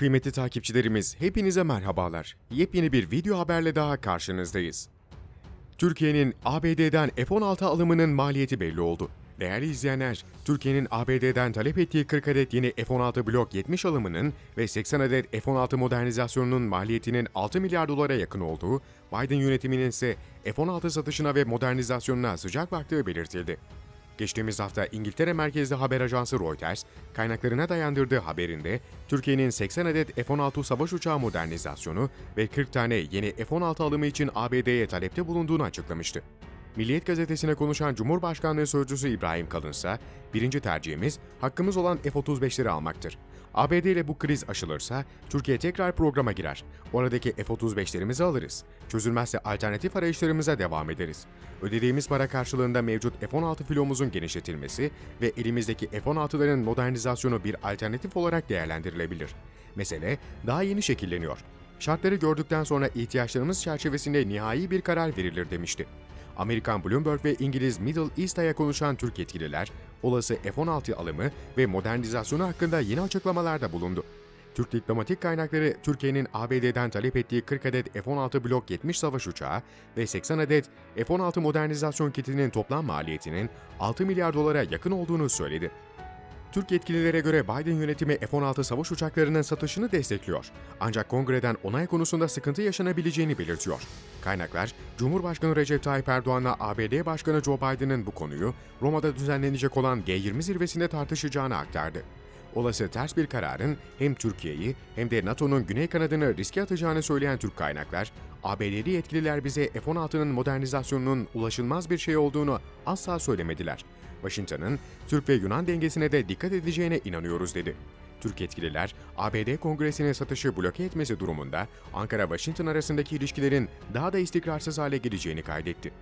Kıymetli takipçilerimiz, hepinize merhabalar. Yepyeni bir video haberle daha karşınızdayız. Türkiye'nin ABD'den F-16 alımının maliyeti belli oldu. Değerli izleyenler, Türkiye'nin ABD'den talep ettiği 40 adet yeni F-16 Block 70 alımının ve 80 adet F-16 modernizasyonunun maliyetinin 6 milyar dolara yakın olduğu, Biden yönetiminin ise F-16 satışına ve modernizasyonuna sıcak baktığı belirtildi. Geçtiğimiz hafta İngiltere merkezli haber ajansı Reuters, kaynaklarına dayandırdığı haberinde Türkiye'nin 80 adet F-16 savaş uçağı modernizasyonu ve 40 tane yeni F-16 alımı için ABD'ye talepte bulunduğunu açıklamıştı. Milliyet gazetesine konuşan Cumhurbaşkanlığı Sözcüsü İbrahim Kalın ise, birinci tercihimiz hakkımız olan F-35'leri almaktır. ABD ile bu kriz aşılırsa Türkiye tekrar programa girer. Oradaki F-35'lerimizi alırız. Çözülmezse alternatif arayışlarımıza devam ederiz. Ödediğimiz para karşılığında mevcut F-16 filomuzun genişletilmesi ve elimizdeki F-16'ların modernizasyonu bir alternatif olarak değerlendirilebilir. Mesele daha yeni şekilleniyor. Şartları gördükten sonra ihtiyaçlarımız çerçevesinde nihai bir karar verilir demişti. Amerikan Bloomberg ve İngiliz Middle East'e konuşan Türk yetkililer, olası F-16 alımı ve modernizasyonu hakkında yeni açıklamalarda bulundu. Türk diplomatik kaynakları Türkiye'nin ABD'den talep ettiği 40 adet F-16 Block 70 savaş uçağı ve 80 adet F-16 modernizasyon kitinin toplam maliyetinin 6 milyar dolara yakın olduğunu söyledi. Türk yetkililere göre Biden yönetimi F-16 savaş uçaklarının satışını destekliyor. Ancak kongreden onay konusunda sıkıntı yaşanabileceğini belirtiyor. Kaynaklar, Cumhurbaşkanı Recep Tayyip Erdoğan'la ABD Başkanı Joe Biden'ın bu konuyu Roma'da düzenlenecek olan G20 zirvesinde tartışacağını aktardı. Olası ters bir kararın hem Türkiye'yi hem de NATO'nun güney kanadını riske atacağını söyleyen Türk kaynaklar, ABD'li yetkililer bize F-16'nın modernizasyonunun ulaşılmaz bir şey olduğunu asla söylemediler. Washington'ın Türk ve Yunan dengesine de dikkat edeceğine inanıyoruz dedi. Türk yetkililer, ABD Kongresi'ne satışı bloke etmesi durumunda Ankara-Washington arasındaki ilişkilerin daha da istikrarsız hale geleceğini kaydetti.